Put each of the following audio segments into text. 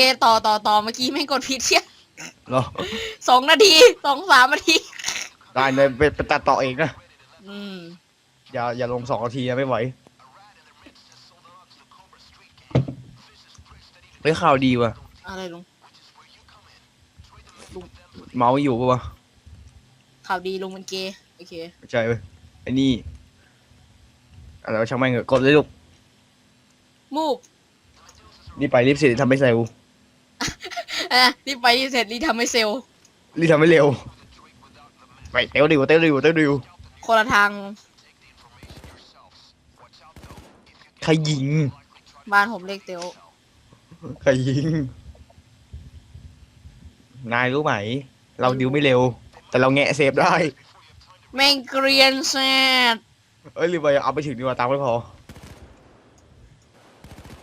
เคต่อต่อต่อเมื่อกี้ไม่งกดผิดเชี่ยเหรอสองนาทีสองสามนาที ได้เลยไปไปตัดต่อเองนะอืมอย่าอย่าลงสองนาทีนะไม่ไหวเฮ้ยข่าวดีว่ะ อะไรลุงเมาส์อยู่ปะวะข่าวดีลุงมันเกย์โอเคไม่ใช่เว้ยไอ้นี่อะไรวะช่างแม่งเหอะกดเลยลูกมูฟรีบไปรีบเสร็จทำให้เร็ว อะรีบไปที่เสร็จรีบทำให้เซลล์รีบทำให้เร็ว ไปเต้วดิวเต้วดิวเต้วดิวคนละทางใครยิง บ้านผมเรียกเตียวใครยิง นายรู้ไหม เราดิวไม่เร็ว แต่เราแงะเซฟได้ แม่งเกรียนแซดเอ้ยรีบไปเอาไปถึงดีกว่าตังค์ไม่พอ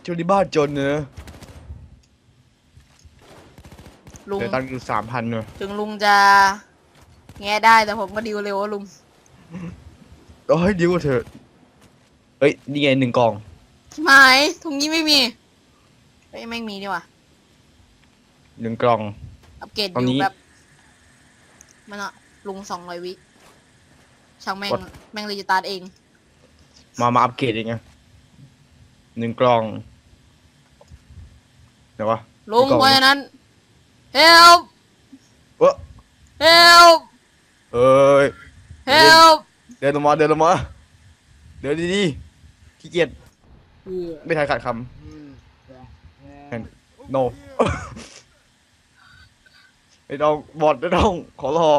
ช่วงนี้บ้านจนเนอะ ลุง เดี๋ยวตังค์อยู่สามพันเนอะถึงลุงจะแง่ได้แต่ผมก็ดิวเร็วอะลุงเอ้ยดิวเถอะเอ้ยนี่ไงหนึ่งกล่อง หมายถุงนี้ไม่มีเฮ้ยแม่งมีนี่ว่ะหนึ่งกล่อง อัปเกรดตอนอนี้ยู่แบบมันอะลุงสองร้อยวิช่างแม่งกด แม่งเลยจะตาร์ทเอง มามาอัปเกรดเองไงหนึ่งกล่องเดี๋ยววะลุงกล่อง เพราะฉะนั้น help เอ้อ help เอ้ย help เดินลงมาเดินลงมาเดินดีๆขี้เกียจไม่ทันขาดคำ no ไม่ต้องบอดไม่ต้องขอรอ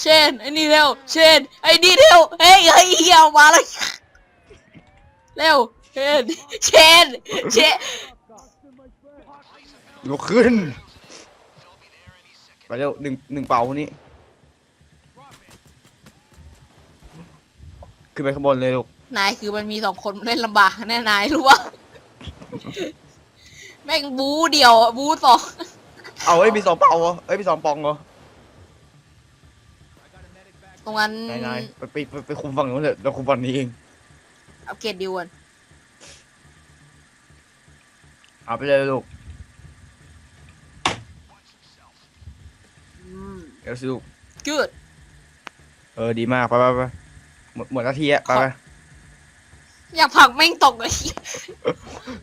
เชนไอ้นี่เร็วเชนไอ้นี่เร็วเฮ้ยเฮ้ยเฮียมาแล้วเร็วเชนเชนเชน ลุกขึ้น ไปเร็วหนึ่งหนึ่งเป่านี้ ขึ้นไปข้างบนเลยลูก นายคือมันมีสองคนมันเล่นลำบากแน่นายรู้ปะแม่งบูเดียวอะบูสองเอาเอ้ยมีสองเป่าเหรอเอ้ยมีสองปองเหรอตรงนั้นนายนายไปไปไปไปคุมฝั่งนู้นเถอะเราคุมฝั่งนี้เองอัปเกรดดิวก่อนเอาไปเลยลูก อืม เดี๋ยวสิลูก good เออดีมากไปไปไปหมดหมดหน้าที่อะไปไปอยากผลักแม่งตกเลย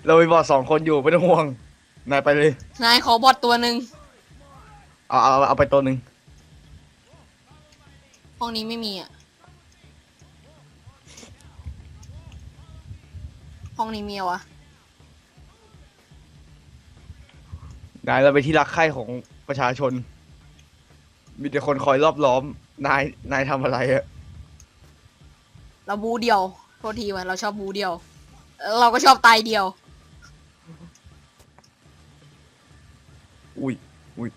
เราไปบอดสองคนอยู่ไม่ต้องห่วงนายไปเลย นายขอบอดตัวหนึ่งเอาเอาเอาไปตัวหนึ่งห้องนี้ไม่มีอะห้องนี้มีเหรอวะนายเราไปนที่รักใคร่ของประชาชน มีแต่คนคอยรอบล้อม นาย นายทำอะไรอะเราบูเดียวโทษทีว่ะเราชอบบูเดียว เราก็ชอบตายเดียว อุ้ย อุ้ย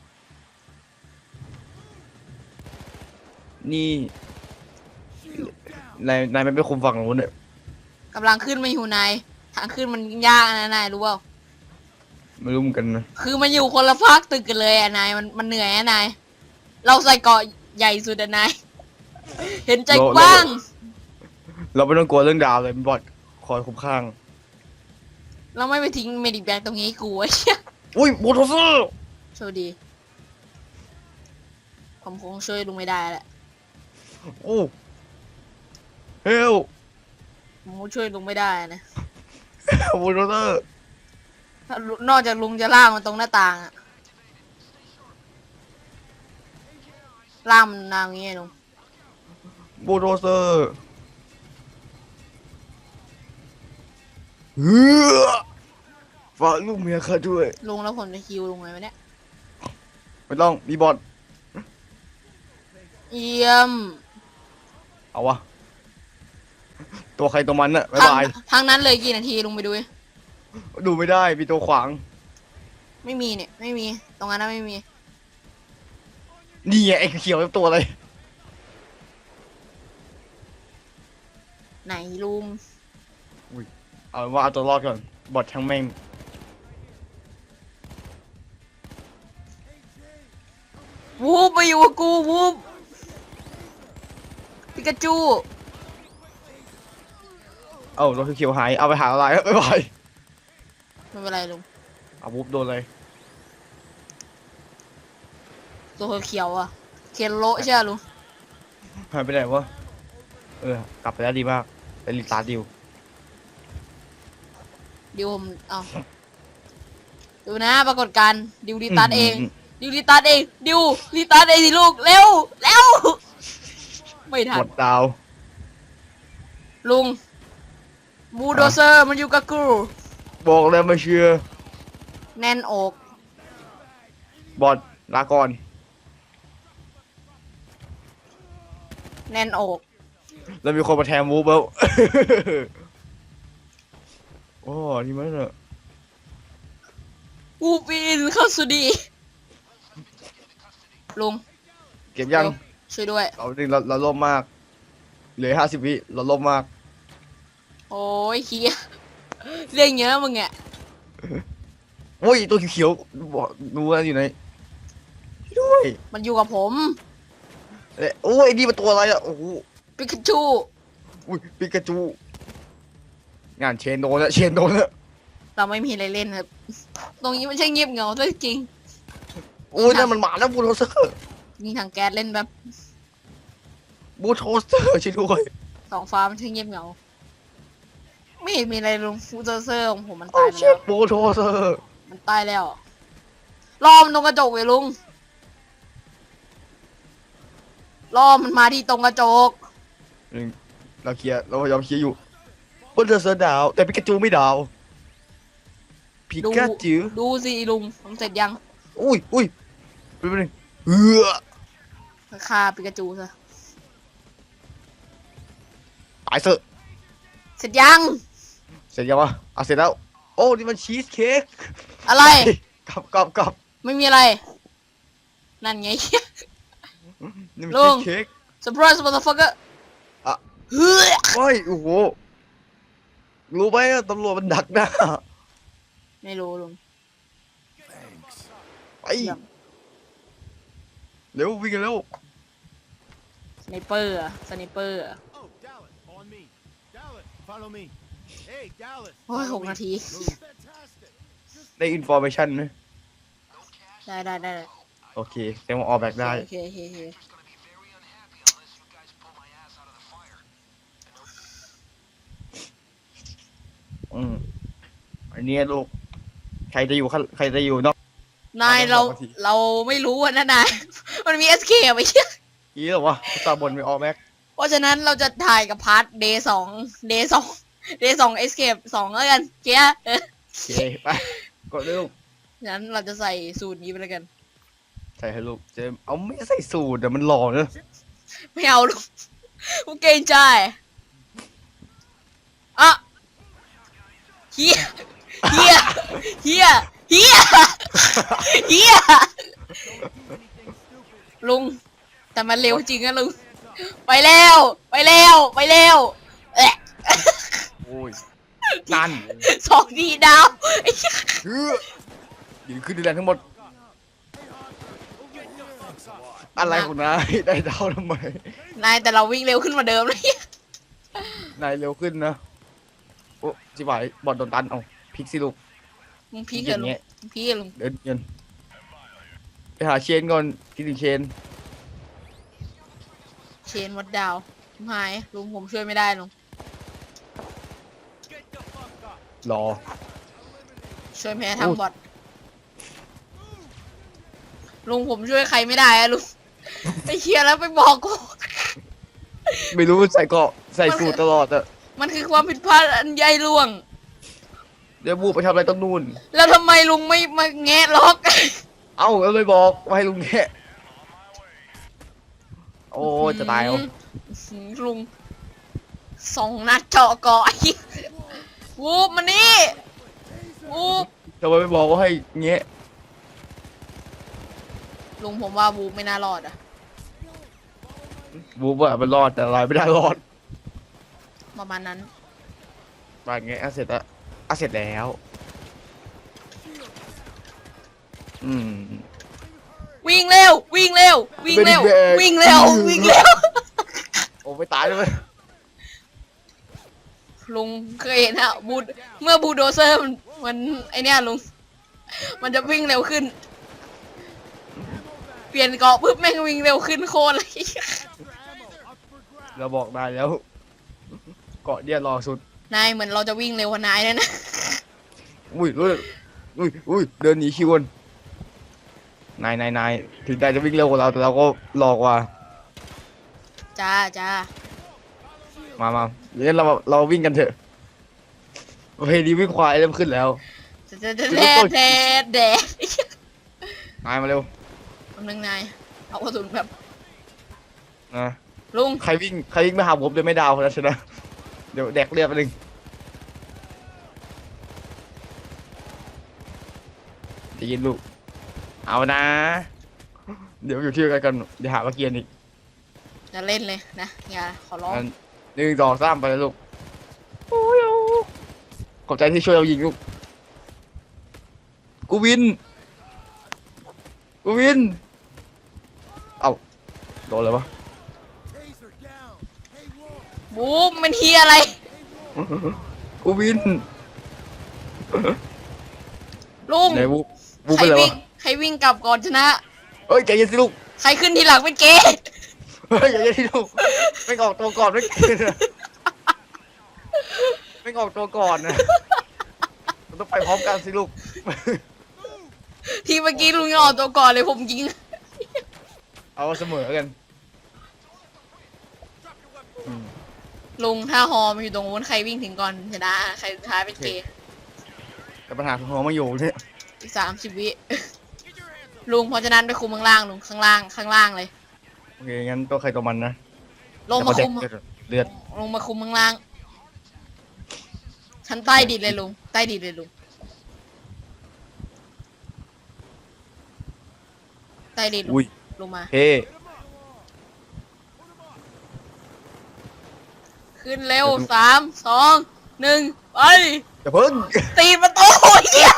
นี่ นาย นายไม่ไปคุมฝั่งนู้นเนี่ยกำลังขึ้นมาอยู่นายทางขึ้นมันยากนะนายรู้เปล่าไม่รู้เหมือนกันนะ คือมันอยู่คนละภาคตึกกันเลยอะนายมันมันเหนื่อยอะนาย เราใส่เกาะใหญ่สุดอะนายเห็นใจกว้าง เราไม่ต้องกลัวเรื่องดาวเลยมันบอดคอยคุมข้าง เราไม่ไปทิ้งเมดิแบกตรงนี้ให้กูไอ้เชี่ยอุ้ยโมโทเซอร์โชคดี ผมคงช่วยลุงไม่ได้แหละโอ้เฮลผมคงช่วยลุงไม่ได้นะโมโทเซอร์ ถ้านอกจากลุงจะล่ากมันตรงหน้าต่างอะ ล่ากมันนางอย่างเงี้ยลุงโมโทเซอร์เฮ้อฝากลูกเมียข้าด้วย ลุงแล้วผมจะคิวลุงไงวะเนี่ยไม่ต้องมีบอดเยี่ยมเอาวะ ตัวใครตัวมันน่ะบ๊ายทางบาย ทางนั้นเลยกี่นาทีลุงไปดูดิดูไม่ได้มีตัวขวาง ไม่มีเนี่ย ไม่มี ตรงนั้นนะไม่มี นี่ไงไอ้เขียวตัวอะไรไหนลุงเอาเป็นว่าเอาตัวรอดก่อน บอดทั้งแม่งวูบมาอยู่กับกูวูบปิกาจูเอ้าตัวเขียวหาย เอาไปหาอะไรบ๊ายบายไม่เป็นไรลุง เอาวุบโดนเลย ตัวเขียวอะ เคนโลใช่ไหมลุงหายไปไหนวะ เออ กลับไปแล้วดีมากเป็นรีสตาร์ทดิวดิวผมเอาดูนะ ปรากฏการณ์ดิวรีตัดเอง ดิวรีตัดเอง ดิวรีตัดเองสิลูก เร็ว เร็ว ไม่ทัหมนดดาว ลุงบูลโดเซอร์มันอยู่กับกู บอกแล้วไม่เชื่อ แน่นอก บอดลาก่อน แน่นอก แล้วมีคนมาแทนวูบแล้ว โอ้นี่มันเหรอกูปีนเข้าสุดี ลุงเก็บยัง เร็วช่วยด้วยเราจริงเราเราล่มมาก เหลือห้าสิบวิเราล่มมาก โอ้ยเฮียเรื่องเยอะมึงอะอุ้ยตัวเขียวๆบอกดูว่าอยู่ไหนช่วยด้วยมันอยู่กับผม เอ้ยโอ้ยไอ้นี่มันตัวอะไรอะโอ้โหปิกาจูอุ้ยปิกาจูงานเชนโดนแล้วเชนโดนแล้วเราไม่มีอะไรเล่นครับ ตรงนี้มันใช่เงียบเหงาซะจริง โอ้ยนั่นมันหมาแล้วบูลโทเซอร์ยิงทางแก๊สเล่นแบบบูลโทเซอร์ช่วยด้วยสองฟ้ามันใช่เงียบเหงา ไม่เห็นมีอะไรลุงฟูเซอร์เซอร์ของผมมันโอ้ตายไปเชิแล้ดวบูลโทเซอร์มันตายแล้ว รอมันตรงกระจกเลยลุง รอมันมาที่ตรงกระจก หนึ่งเราเคลียร์เราพยายามเคลียร์อยู่บูลโทเซอร์ดาว แต่ปิกาจูไม่ดาวปิดู กาจูดูสิลุงผมเสร็จยังอุ้ยอุ้ยไปไปหนึ่งเออฆ่าปิกาจูซะตายเสอะเสร็จยัง เสร็จยังวะอะเสร็จแล้ว โอ้นี่มันชีสเค้กอะไร กลับกลับกลับไม่มีอะไร นั่นไง นี่มันลุชีงสเค้ก surprise motherfucker อะเฮ้ยโอ้ยโอ้โหรู้ไหมว่าตำรวจมันดักหน้าไม่รู้ลุง ไปเร็ววิ่งกันเร็วสไนเปอร์อะสไนเปอร์อะ Oh, Dallas, on me. Dallas, follow me. Hey, Dallas. โอ้ยห follow ก me. นาที Move. Fantastic. ได้อินฟอร์เมชันไหมได้ได้ได้ โอเคแสดงว่าออกแบกได้ โอเคโอเคโอเคอืมอันนี้ลูก ใครจะอยู่ข้างใครจะอยู่นอก นายเอาเราไปบอกมาที เราไม่รู้อะนะนาย มันมี SK ไปเชี่ยอีหรอวะตาบนไม่ออกแม็กเพราะฉะนั้นเราจะถ่ายกับพาร์ท day สอง day สอง day สอง escape สองแล้วกันเจ๊ยเออโอเคไปกดเร็วงั้นเราจะใส่สูตรนี้ไปแล้วกัน ใส่ให้ลูกเจมเอาไม่ใส่สูตรเดี๋ยวมันหล่อเนอะไม่เอาลูกกูเกรงใจอะเฮียเฮียเฮียเฮียเฮียลุง แต่มันเร็วจริงอะลุง ไปแล้ว ไปแล้ว ไปแล้วเอ๊ะโอ้ยนั่นสองทีดาวไอ้เหี้ยเฮ้ยยืนขึ้นดีแลนทั้งหมด อะไรของนายได้ดาวทำไม นายแต่เราวิ่งเร็วขึ้นมาเดิมเลยนายเร็วขึ้นนะ โอ้จิบหายบอลโดนตันเอาพลิกสิลูกมึงพีคเหรอลุงมึงพีคเหรอลุงเดินเงินไปหาเชนก่อนคิดถึงเชนเชนวัดดาวหายลุงผมช่วยไม่ได้ลุงรอ ช่วยแพ้ทางบอทลุงผมช่วยใครไม่ได้อะลุง ไปเคลียร์แล้วไปบอกกู ไม่รู้ใส่เกาะใส่สูตรตลอดอะมันคือความผิดพลาดอันใหญ่หลวง เดี๋ยวบูไปทำอะไรต้องนู่น แล้วทำไมลุงไม่มาแงะล็อก เอ้าแล้วเลยบอกว่าให้ลุงแค่โอ้ยจะตายเอาหืมลุงสองนัดเจาะเกาะวูบมานี่วูบทำไมไม่บอกว่าให้เงี้ยลุงผมว่าวูบไม่น่ารอดอะ บูว่ามันรอดแต่อะไรไม่ได้รอดประมาณนั้น มาเงี้ยอะเสร็จละอะเสร็จแล้ว อืม วิ่งเร็ว วิ่งเร็ว วิ่งเร็ว Very bad วิ่งเร็ว วิ่งเร็ว โอ้ไม่ตายเลยลุงเคยเห็นอะบูดเมื่อบูลโดเซอร์มันมันไอเนี้ยลุง มันจะวิ่งเร็วขึ้น เปลี่ยนเกาะปุ๊บแม่งวิ่งเร็วขึ้นโคตรเลย เราบอกได้แล้ว เกาะเดียรอสุด นายเหมือนเราจะวิ่งเร็วกว่านายเลยนะ อุ้ยรู้เลยอุ้ยอุ้ยเดินหนีคิวนนายนายนายถึงได้จะวิ่งเร็วกว่าเราแต่เราก็รอกว่า จ้าจ้ามามาเดี๋ยวเราเราวิ่งกันเถอะโอเคดีวิ่งควายเริ่มขึ้นแล้ว แดดแดดแดดแดดนายมาเร็วกำลังนายเอากระสุนแบบนะ ลุง ใครวิ่งใครวิ่งมาหาผมเดี๋ยวไม่ดาวนะชนะ เดี๋ยวแดกเลือดไปหนึ่งได้ยินลูก เอานะ เดี๋ยวอยู่ที่กันกันเดี๋ยวหามาเกียนอีกจะเล่นเลยนะ อย่าขอร้องอันหนึ่งสองสามไปเลยลูกโอ้ยโอ้ขอบใจที่ช่วยเรายิงลูก กูวิน กูวิน เอ้าโดนเลยวะ บูมมันเฮียอะไร กูวินลุงไหนวูวูใคไปรเลยวะวิ่งใครวิ่งกลับก่อนชนะเอ้ยใจเย็นสิลูกใครขึ้นทีหลังเป็นเกย์เฮ้ยใจเย็นสิลูกไม่ออกตัวก่อนไม่กินอะไม่ออกตัวก่อนนะมันต้องไปพร้อมกันสิลูกที่เมื่อกี้ลุงยังออกตัวก่อนเลยผมยิง เอาเสมอกันอืม ลุงถ้าฮอมันอยู่ตรงนู้นใครวิ่งถึงก่อนชนะใครสุดท้ายเป็นเกย์แต่ปัญหาคือหัวมาอยู่เนี่ยอีกสามสิบวิ ลุงเพราะฉะนั้นไปคุมข้างล่างลุงข้างล่างข้างล่างเลย โอเคงั้นตัวใครตัวมันนะลงมาคุมแต่เขาเลือดลงมาคุมข้างล่างชั้นใต้ดินเลยลุงใต้ดินเลยลุงใต้ดินลุงอุ้ยลงมาเฮ้ ขึ้นเร็วสามสองหนึ่งไปอย่าเพิ่ง ตีประตูเหี้ย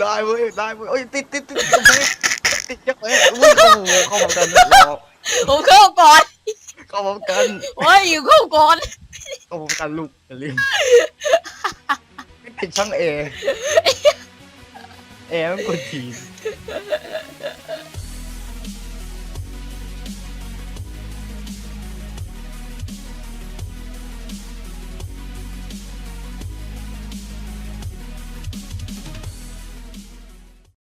ได้เว้ยได้เว้ยเอ้ยติดติดติดติดติดเยอะเลยอุ้ยโอ้โหเข้าพร้อมกันรอผมเข้าก่อนเข้าพร้อมกันโอ้ยอยู่เข้าก่อนเข้าพร้อมกันลูกอย่าลืมไม่ติดช่างเอเอมันกดที